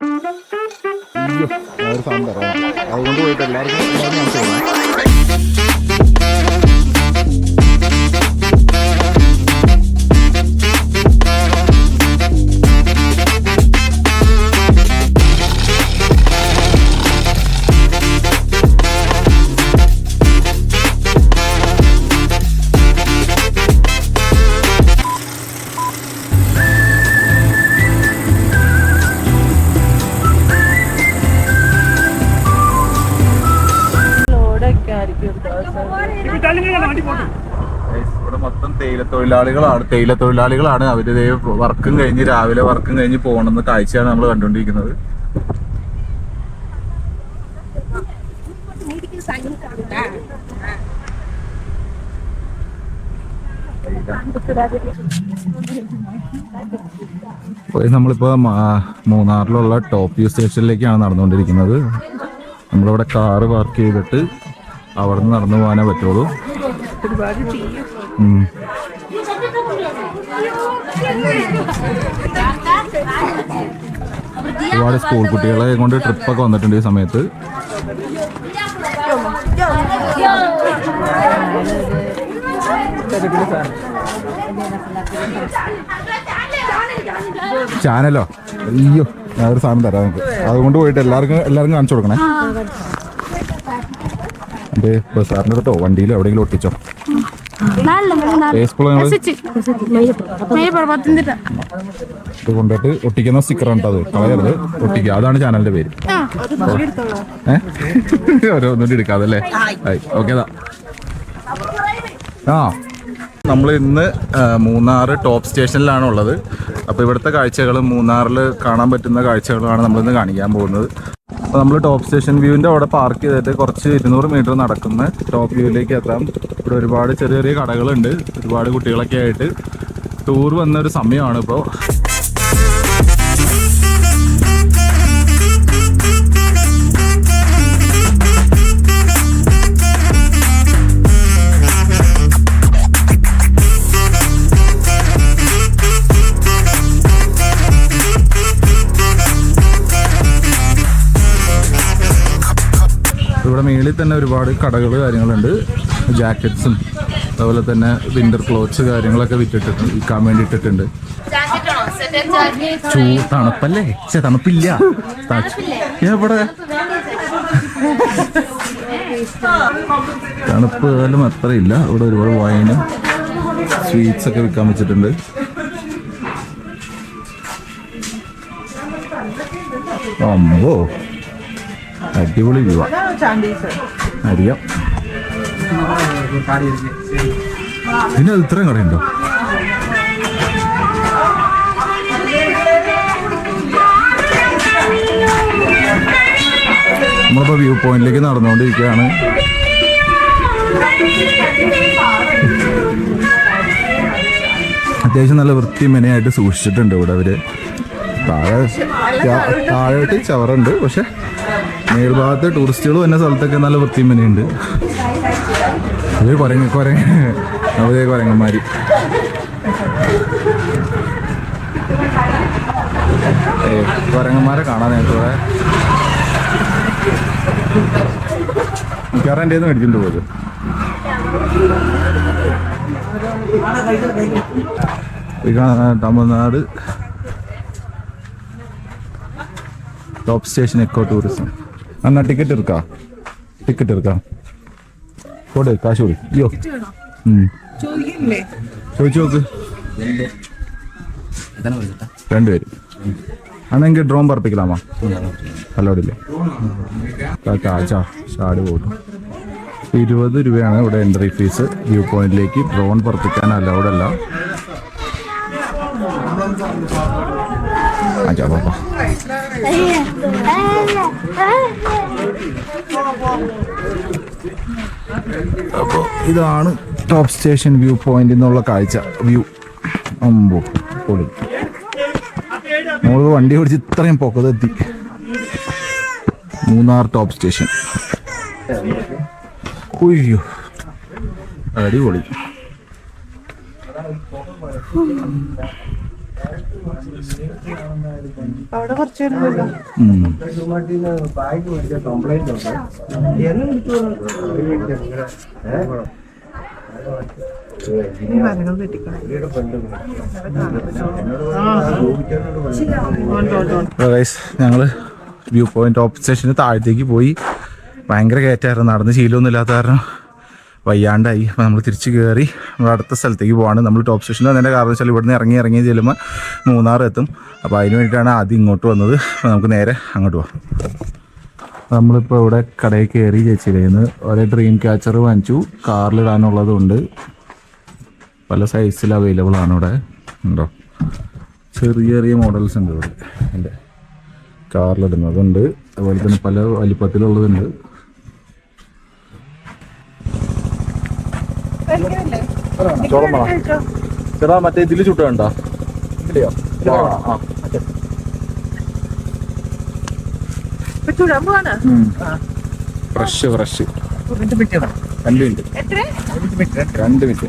അയ്യോ ആ ഒരു സാധനം തരാം അതുകൊണ്ട് പോയിട്ട് എല്ലാവർക്കും ഇവിടെ മൊത്തം തേയില തൊഴിലാളികളാണ് തേയില തൊഴിലാളികളാണ് അവർ വർക്കും കഴിഞ്ഞ് രാവിലെ വർക്കും കഴിഞ്ഞ് പോകണമെന്ന് കാഴ്ചയാണ് നമ്മൾ കണ്ടുകൊണ്ടിരിക്കുന്നത്. പോയി നമ്മളിപ്പോ മാ- മൂന്നാറിലുള്ള ടോപ്പ് വ്യൂ സ്റ്റേഷനിലേക്കാണ് നടന്നുകൊണ്ടിരിക്കുന്നത്. നമ്മളിവിടെ കാറ് പാർക്ക് ചെയ്തിട്ട് അവിടെ നിന്ന് നടന്നു പോകാനേ പറ്റുള്ളൂ. ഒരുപാട് സ്കൂൾ കുട്ടികളെ കൊണ്ട് ട്രിപ്പൊക്കെ വന്നിട്ടുണ്ട് ഈ സമയത്ത്. ചാനലോ? അയ്യോ ഞാനൊരു സാധനം തരാം നമുക്ക്. അതുകൊണ്ട് പോയിട്ട് എല്ലാവർക്കും എല്ലാവർക്കും കാണിച്ചു കൊടുക്കണേ. എന്റെ ബസ്സാറിന്റെ അടുത്തോ വണ്ടിയിലോ എവിടെയെങ്കിലും ഒട്ടിച്ചോ? ഇത് കൊണ്ടിട്ട് ഒട്ടിക്കുന്ന സ്റ്റിക്കറാണ് കേട്ടോ അത്. കളയരുത്. ഒട്ടിക്കുക. അതാണ് ചാനലിന്റെ പേര്. ഏഹ് ഓരോന്നും എടുക്കാതല്ലേ? ഓക്കെ ആ. നമ്മൾ ഇന്ന് മൂന്നാർ ടോപ്പ് സ്റ്റേഷനിലാണ് ഉള്ളത്. അപ്പോൾ ഇവിടുത്തെ കാഴ്ചകളും മൂന്നാറിൽ കാണാൻ പറ്റുന്ന കാഴ്ചകളാണ് നമ്മളിന്ന് കാണിക്കാൻ പോകുന്നത്. അപ്പോൾ നമ്മൾ ടോപ്പ് സ്റ്റേഷൻ വ്യൂവിന്റെ അവിടെ പാർക്ക് ചെയ്തിട്ട് കുറച്ച് ഇരുന്നൂറ് മീറ്റർ നടക്കുന്ന. ടോപ്പ് വ്യൂവിലേക്ക് എത്താം ഇവിടെ ഒരുപാട് ചെറിയ ചെറിയ കടകളുണ്ട്. ഒരുപാട് കുട്ടികളൊക്കെ ആയിട്ട്. ടൂർ വന്ന ഒരു സമയമാണ് ഇപ്പോൾ ഇവിടെ മേളിൽ തന്നെ ഒരുപാട് കടകൾ കാര്യങ്ങളുണ്ട്. ജാക്കറ്റ്സും അതുപോലെ തന്നെ വിന്റർ ക്ലോത്ത്സ് കാര്യങ്ങളൊക്കെ വിറ്റിട്ടുണ്ട് വിൽക്കാൻ വേണ്ടി ചൂ തണുപ്പല്ലേ? ചേ തണുപ്പില്ല. എവിടെ? തണുപ്പ് കാലം അത്രയില്ല. ഇവിടെ ഒരുപാട് വൈനും സ്വീറ്റ്സ് ഒക്കെ വിൽക്കാൻ വെച്ചിട്ടുണ്ട്. അമ്മോ അടിപൊളി വ്യൂ അറിയാം പിന്നെ അത് ഇത്രയും കടയുണ്ടോ നമ്മളിപ്പോ വ്യൂ പോയിന്റിലേക്ക് നടന്നുകൊണ്ടിരിക്കുകയാണ്. അത്യാവശ്യം നല്ല വൃത്തി മെനയായിട്ട് സൂക്ഷിച്ചിട്ടുണ്ട് ഇവിടെ അവർ. താഴെ താഴോട്ട് ചവറുണ്ട് പക്ഷെ മേൽഭാഗത്ത് ടൂറിസ്റ്റുകൾ വന്ന സ്ഥലത്തൊക്കെ നല്ല വൃത്തിയും മെനയുണ്ട്. അവർ കുരങ്ങ കുരങ്ങ അവരെ കുരങ്ങന്മാര്. കുരങ്ങന്മാരെ കാണാൻ നേരത്തോടെ മിക്കവാറും എന്റെ മേടിച്ചിട്ട് പോയത് ഈ കാണുന്ന Tamil Nadu. Top station eco tourism അന്നാ ടിക്കറ്റ് എടുക്കാ. ടിക്കറ്റ് എടുക്കാം. കൊടു കാശ് കൊടു. അയ്യോ ഉം. ചോദിക്കില്ലേ? ചോദിച്ചു നോക്ക്. രണ്ടുപേരും അന്നെങ്കിൽ ഡ്രോൺ പറപ്പിക്കലാമാ. അല്ലോടില്ലേ ചാടി പോട്ടും ഇരുപത് രൂപയാണ് ഇവിടെ എൻട്രി ഫീസ് വ്യൂ പോയിന്റിലേക്ക് ഡ്രോൺ പറപ്പിക്കാൻ അലൗഡ് അല്ല. അച്ഛാ പാപ്പ അപ്പോൾ ഇതാണ് ടോപ്പ് സ്റ്റേഷൻ വ്യൂ പോയിന്റ് എന്നുള്ള കാഴ്ച. വ്യൂ അമ്പോ പൊളി. നമ്മൾ വണ്ടി ഓടിച്ച് ഇത്രയും പൊക്കതെത്തി മൂന്നാർ ടോപ്പ് സ്റ്റേഷൻ ഉയ്യോ. അടിപൊളി. അവിടെ കുറച്ച് മരങ്ങൾ വെട്ടിക്കണം ഞങ്ങൾ വ്യൂ പോയിന്റ് സ്റ്റേഷന് താഴത്തേക്ക് പോയി. ഭയങ്കര കയറ്റായിരുന്നു നടന്ന് ശീലമൊന്നും ഇല്ലാത്ത കാരണം വയ്യാണ്ടായി. അപ്പോൾ നമ്മൾ തിരിച്ച് കയറി നമ്മൾ അടുത്ത സ്ഥലത്തേക്ക് പോവാണ്. നമ്മൾ ടോപ്പ് സ്റ്റേഷനിൽ വന്നതിന്റെ കാരണം വെച്ചാൽ ഇവിടുന്ന് ഇറങ്ങി ഇറങ്ങി ചെല്ലുമ്പോൾ മൂന്നാർ എത്തും. അപ്പോൾ അതിന് വേണ്ടിയിട്ടാണ് ആദ്യം ഇങ്ങോട്ട് വന്നത്. അപ്പോൾ നമുക്ക് നേരെ അങ്ങോട്ട് പോവാം. നമ്മളിപ്പോൾ ഇവിടെ കടയിൽ കയറി ചേച്ചിയിലേന്ന് ഒരേ ഡ്രീം ക്യാച്ചർ വാങ്ങിച്ചു. കാറിലിടാനുള്ളതുണ്ട് പല സൈസിൽ അവൈലബിൾ ആണ് ഇവിടെ. ഉണ്ടോ? ചെറിയ ചെറിയ മോഡൽസ് ഉണ്ട് ഇവിടെ. എന്റെ കാറിലിടുന്നതുണ്ട് അതുപോലെ തന്നെ പല വലിപ്പത്തിലുള്ളതുണ്ട്. ചോളം വേണം. ചേട്ടാ മറ്റേ ഇതിൽ ചുട്ടുണ്ടോ ഇല്ലയോ? ആ ഫ്രഷ് ഫ്രഷ് രണ്ട് മിനിറ്റ്. എത്ര രണ്ട് മിനിറ്റ്.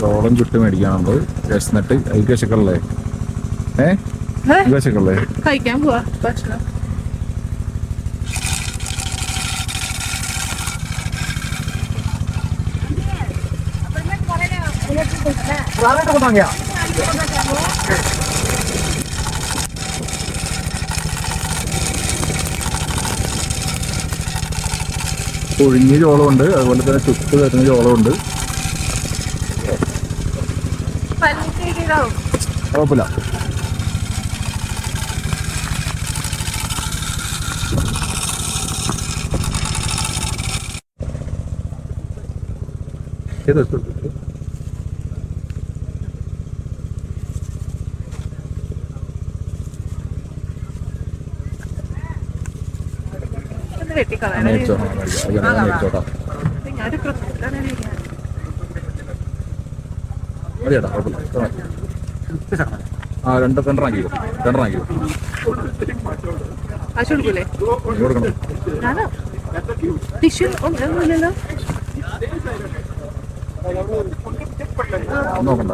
ചോളം ചുട്ട് മേടിക്കാൻ അതിൽ വിശക്കല്ലേ? ഏ? ഏ? കഴിക്കാൻ പോവാ. ഭക്ഷണം. ഒഴിഞ്ഞ ചോളമുണ്ട്. അതുപോലെ തന്നെ ചുട്ട് തരുന്ന ചോളമുണ്ട്. കുഴപ്പമില്ല. ഏത് എടുത്തു? ഒന്ന് വെട്ടിക്കളയണേ മേടിച്ചോ, ആ, മേടിച്ചോ. അത് ഞാൻ മേടിച്ചോട്ടാ. ഞാനൊരു പ്രശ്നം മതി ചേട്ടാ, കുഴപ്പമില്ല. ആ രണ്ടറാക്കിയോ കാശ് കൊടുക്കൂലേ? കൊടുക്കണം. നോക്കണ്ട.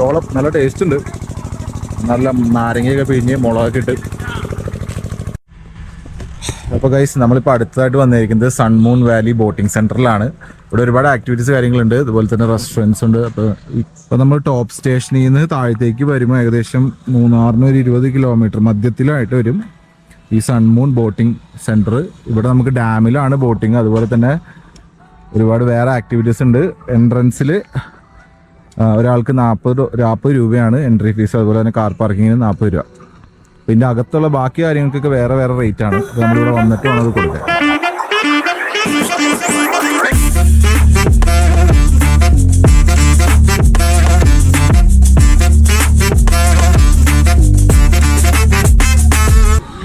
ചോളം നല്ല ടേസ്റ്റ് ഉണ്ട്. നല്ല നാരങ്ങയൊക്കെ പിഴിഞ്ഞ് മുളകൊക്കെ ഇട്ട്. അപ്പോൾ ഗൈസ് നമ്മളിപ്പോൾ അടുത്തതായിട്ട് വന്നിരിക്കുന്നത് സൺമൂൺ വാലി ബോട്ടിംഗ് സെന്ററിലാണ് ഇവിടെ ഒരുപാട് ആക്ടിവിറ്റീസ് കാര്യങ്ങളുണ്ട്. അതുപോലെ തന്നെ റെസ്റ്റോറന്റ്സ് ഉണ്ട്. അപ്പോൾ ഇപ്പോൾ നമ്മൾ ടോപ്പ് സ്റ്റേഷനിൽ നിന്ന് താഴത്തേക്ക് വരുമ്പോൾ ഏകദേശം മൂന്നാറിന് ഒരു ഇരുപത് കിലോമീറ്റർ മധ്യത്തിലായിട്ട് വരും. ഈ സൺമൂൺ ബോട്ടിംഗ് സെന്റർ ഇവിടെ നമുക്ക് ഡാമിലാണ് ബോട്ടിംഗ് അതുപോലെ തന്നെ ഒരുപാട് വേറെ ആക്ടിവിറ്റീസ് ഉണ്ട്. എൻട്രൻസിൽ ഒരാൾക്ക് നാൽപ്പത് നാൽപ്പത് രൂപയാണ് എൻട്രി ഫീസ് അതുപോലെ തന്നെ കാർ പാർക്കിങ്ങിന് നാൽപ്പത് രൂപ. പിന്നെ അകത്തുള്ള ബാക്കി കാര്യങ്ങൾക്കൊക്കെ വേറെ വേറെ റേറ്റ് ആണ്. നമ്മളിവിടെ വന്നിട്ട് വേണം അത് കൊടുക്കാൻ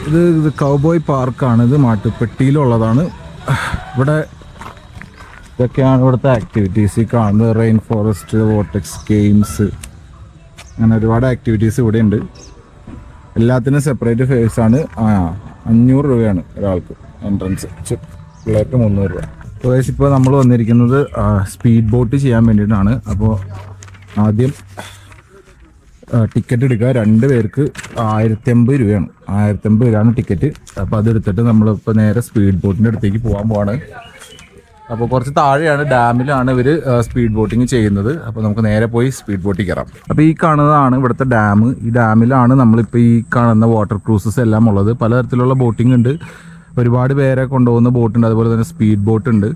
ഇത് ഇത് കൗബോയ് പാർക്കാണ് ഇത് മാട്ടുപ്പെട്ടിയിലുള്ളതാണ്. ഇവിടെ ഇതൊക്കെയാണ് ഇവിടുത്തെ ആക്ടിവിറ്റീസ് ഈ കാണുന്നത് റെയിൻ ഫോറസ്റ്റ് വോട്ടക്സ് ഗെയിംസ് അങ്ങനെ ഒരുപാട് ആക്ടിവിറ്റീസ് ഇവിടെ ഉണ്ട്. എല്ലാത്തിനും സെപ്പറേറ്റ് ഫേസ് ആണ്. ആ അഞ്ഞൂറ് രൂപയാണ് ഒരാൾക്ക് എൻട്രൻസ് പിള്ളേർക്ക് മുന്നൂറ് രൂപ. പ്രദേശം ഇപ്പോൾ നമ്മൾ വന്നിരിക്കുന്നത് സ്പീഡ് ബോട്ട് ചെയ്യാൻ വേണ്ടിയിട്ടാണ്. അപ്പോൾ ആദ്യം ടിക്കറ്റ് എടുക്കുക. രണ്ട് പേർക്ക് ആയിരത്തി അമ്പത് രൂപയാണ്. ആയിരത്തി അമ്പത് രൂപയാണ് ടിക്കറ്റ് അപ്പോൾ അതെടുത്തിട്ട് നമ്മളിപ്പോൾ നേരെ സ്പീഡ് ബോട്ടിന്റെ അടുത്തേക്ക് പോകാൻ പോവാണ്. അപ്പോൾ കുറച്ച് താഴെയാണ് ഡാമിലാണ് ഇവർ സ്പീഡ് ബോട്ടിങ് ചെയ്യുന്നത്. അപ്പോൾ നമുക്ക് നേരെ പോയി സ്പീഡ് ബോട്ടിൽ കയറാം. അപ്പോൾ ഈ കാണുന്നതാണ് ഇവിടുത്തെ ഡാം. ഈ ഡാമിലാണ് നമ്മളിപ്പോൾ ഈ കാണുന്ന വാട്ടർ ക്രൂസസ് എല്ലാം ഉള്ളത്. പലതരത്തിലുള്ള ബോട്ടിംഗ് ഉണ്ട്. ഒരുപാട് പേരെ കൊണ്ടുപോകുന്ന ബോട്ടുണ്ട് അതുപോലെ തന്നെ സ്പീഡ് ബോട്ട് ഉണ്ട്.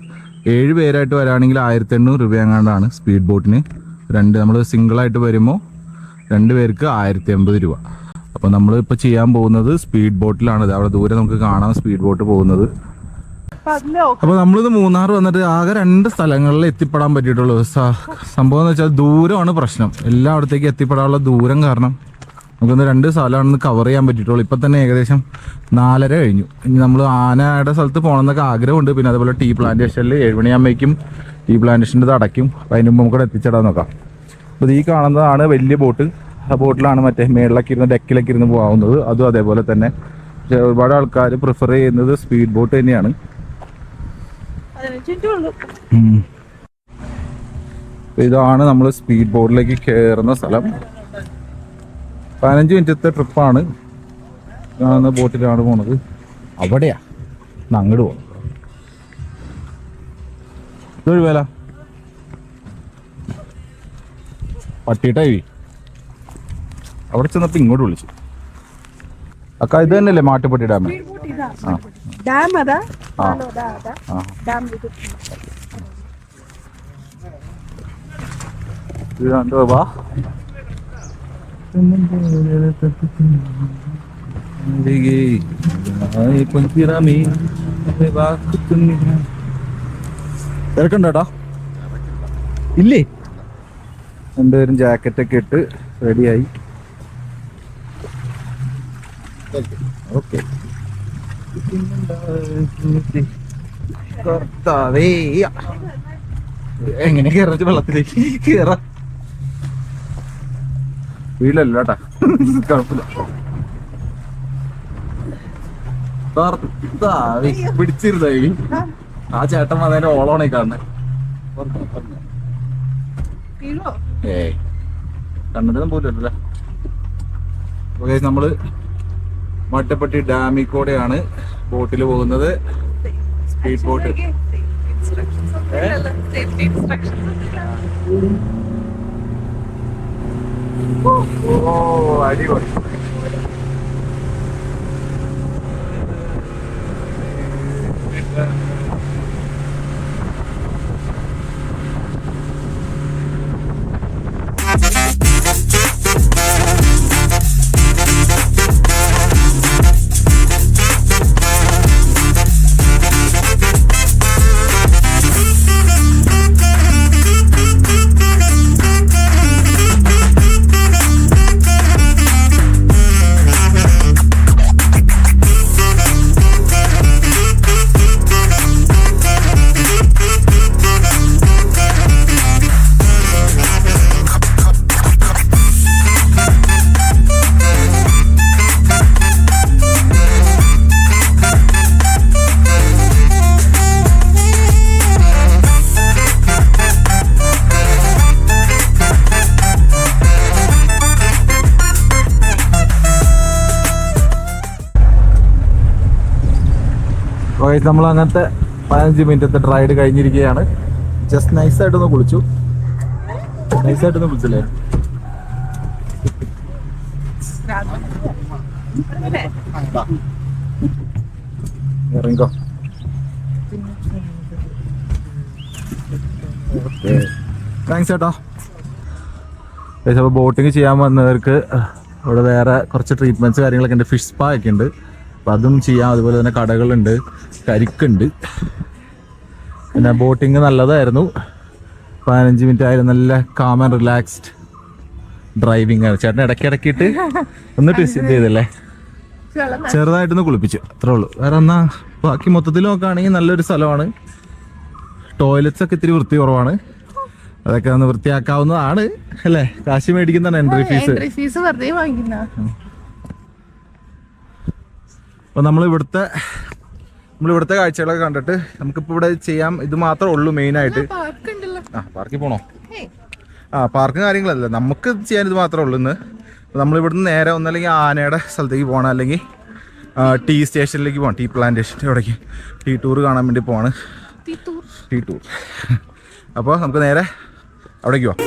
ഏഴ് പേരായിട്ട് വരാണെങ്കിൽ ആയിരത്തി എണ്ണൂറ് രൂപ എങ്ങാണ്ടാണ് സ്പീഡ് ബോട്ടിന് രണ്ട് നമ്മൾ സിംഗിളായിട്ട് വരുമ്പോൾ രണ്ട് പേർക്ക് ആയിരത്തി അമ്പത് രൂപ. അപ്പോൾ നമ്മൾ ഇപ്പോൾ ചെയ്യാൻ പോകുന്നത് സ്പീഡ് ബോട്ടിലാണ് അവിടെ ദൂരെ നമുക്ക് കാണാം സ്പീഡ് ബോട്ട് പോകുന്നത്. അപ്പൊ അതിലോ അപ്പൊ നമ്മളിത് മൂന്നാർ വന്നിട്ട് ആകെ രണ്ട് സ്ഥലങ്ങളിൽ എത്തിപ്പെടാൻ പറ്റിയിട്ടുള്ളൂ. സംഭവം എന്ന് വെച്ചാൽ ദൂരമാണ് പ്രശ്നം. എല്ലായിടത്തേക്ക് എത്തിപ്പെടാനുള്ള ദൂരം കാരണം നമുക്കൊന്ന് രണ്ട് സ്ഥലമാണെന്ന് കവർ ചെയ്യാൻ പറ്റിയിട്ടുള്ളൂ. ഇപ്പൊ തന്നെ ഏകദേശം നാലര കഴിഞ്ഞു. ഇനി നമ്മൾ ആനയുടെ സ്ഥലത്ത് പോകണമെന്നൊക്കെ ആഗ്രഹമുണ്ട്. പിന്നെ അതുപോലെ ടീ പ്ലാന്റേഷനിൽ ഏഴുമണിയാകുമ്പോഴേക്കും ടീ പ്ലാന്റേഷന്റെ ഇത് അടയ്ക്കും. അപ്പൊ അതിന് മുമ്പ് നമുക്ക് എത്തിച്ചിടാൻ നോക്കാം. അപ്പോൾ ഈ കാണുന്നതാണ് വലിയ ബോട്ട്. ആ ബോട്ടിലാണ് മറ്റേ മേളിലൊക്കെ ഇരുന്ന് ഡെക്കിലൊക്കെ ഇരുന്ന് പോകാവുന്നത്. അതും അതേപോലെ തന്നെ. ഒരുപാട് ആൾക്കാർ പ്രിഫർ ചെയ്യുന്നത് സ്പീഡ് ബോട്ട് തന്നെയാണ് പതിനഞ്ച് മിനിറ്റ് ഉള്ളൂ അപ്പൊ ഇതാണ് നമ്മൾ സ്പീഡ് ബോട്ടിലേക്ക് കയറുന്ന സ്ഥലം. പതിനഞ്ച് മിനിറ്റത്തെ ട്രിപ്പാണ് ബോട്ടിലാണ് പോണത്. അവിടെയാ അങ്ങോട്ട് പോകണം ഇതൊരു വേല. അവിടെ ചെന്നപ്പോ ഇങ്ങോട്ട് വിളിച്ചു. അക്ക ഇത് തന്നെയല്ലേ മാട്ടുപട്ടി ഡാം? ഡാം അതാ. തിരക്കുണ്ടോട്ടാ ഇല്ലേ? രണ്ടുപേരും ജാക്കറ്റ് ഒക്കെ ഇട്ട് റെഡിയായി ഓക്കെ. കർത്താവേ. എങ്ങനെ കേറച്ച് വെള്ളത്തിലേക്ക്? കേറ. വീട്ടിലല്ല കേട്ടാ. കുഴപ്പമില്ല. കർത്താവേ ആ ചേട്ടൻ വന്നതിന്റെ ഓളോണേ കാണുന്നത് ഏയ് കണ്ടിട്ടൊന്നും പോലല്ലേ നമ്മൾ മട്ടപ്പെട്ടി ഡാമിൽ കൂടെയാണ് ബോട്ടിൽ പോകുന്നത് സ്പീഡ് ബോട്ട്. അടിപൊളി ഇൻസ്ട്രക്ഷൻസ് ഓ അടിപൊളി നമ്മൾ അങ്ങനത്തെ പതിനഞ്ച് മിനിറ്റത്തെ റൈഡ് കഴിഞ്ഞിരിക്കുകയാണ്. ജസ്റ്റ് നൈസായിട്ടൊന്ന് കുളിച്ചു. നൈസായിട്ടൊന്ന് കുളിച്ചില്ലേ? ഇറങ്ങിക്കോ. താങ്ക്സ് ചേട്ടാ അപ്പോൾ ബോട്ടിങ് ചെയ്യാൻ വന്നവർക്ക് ഇവിടെ വേറെ കുറച്ച് ട്രീറ്റ്മെന്റ്സ് കാര്യങ്ങളൊക്കെ ഉണ്ട്. ഫിഷ് സ്പാ ഒക്കെ ഉണ്ട്. അപ്പം അതും ചെയ്യാം. അതുപോലെ തന്നെ കടകളുണ്ട്. കരിക്കുണ്ട്. പിന്നെ ബോട്ടിങ് നല്ലതായിരുന്നു. പതിനഞ്ച് മിനിറ്റ് ആയിരുന്നു നല്ല കാം ആൻഡ് റിലാക്സ്ഡ് ഡ്രൈവിംഗ് ആണ്. ചേട്ടൻ ഇടയ്ക്ക് ഇടയ്ക്കിട്ട് ഒന്ന് ട്വിസ്റ്റ് ചെയ്തല്ലേ? ചെറുതായിട്ടൊന്ന് കുളിപ്പിച്ചു. അത്രേ ഉള്ളൂ. വേറെ എന്നാ ബാക്കി മൊത്തത്തിൽ നോക്കുകയാണെങ്കിൽ നല്ലൊരു സ്ഥലമാണ്. ടോയ്ലറ്റ്സ് ഒക്കെ ഇത്തിരി വൃത്തി കുറവാണ്. അതൊക്കെ ഒന്ന് വൃത്തിയാക്കാവുന്നതാണ്. അല്ലേ? കാശ് മേടിക്കുന്നതാണ് എൻട്രി ഫീസ് ഫീസ് വെറുതെ വാങ്ങിക്കുന്ന അപ്പോൾ നമ്മൾ ഇവിടുത്തെ നമ്മൾ ഇവിടുത്തെ കാഴ്ചകളൊക്കെ കണ്ടിട്ട് നമുക്കിപ്പോൾ ഇവിടെ ചെയ്യാം. ഇത് മാത്രമേ ഉള്ളൂ മെയിനായിട്ട് ആ പാർക്കിൽ പോണോ? ആ പാർക്കും കാര്യങ്ങളല്ല. നമുക്ക് ചെയ്യാൻ ഇത് മാത്രമേ ഉള്ളൂ ഇന്ന്. നമ്മൾ ഇവിടുന്ന് നേരെ ഒന്നല്ലെങ്കിൽ ആനയുടെ സ്ഥലത്തേക്ക് പോകണം. അല്ലെങ്കിൽ ടീ സ്റ്റേഷനിലേക്ക് പോകണം. ടീ പ്ലാന്റേഷന്റെ അവിടേക്ക് ടീ ടൂർ കാണാൻ വേണ്ടി പോവാണ്. ടീ ടൂർ അപ്പോൾ നമുക്ക് നേരെ അവിടേക്ക് പോവാം.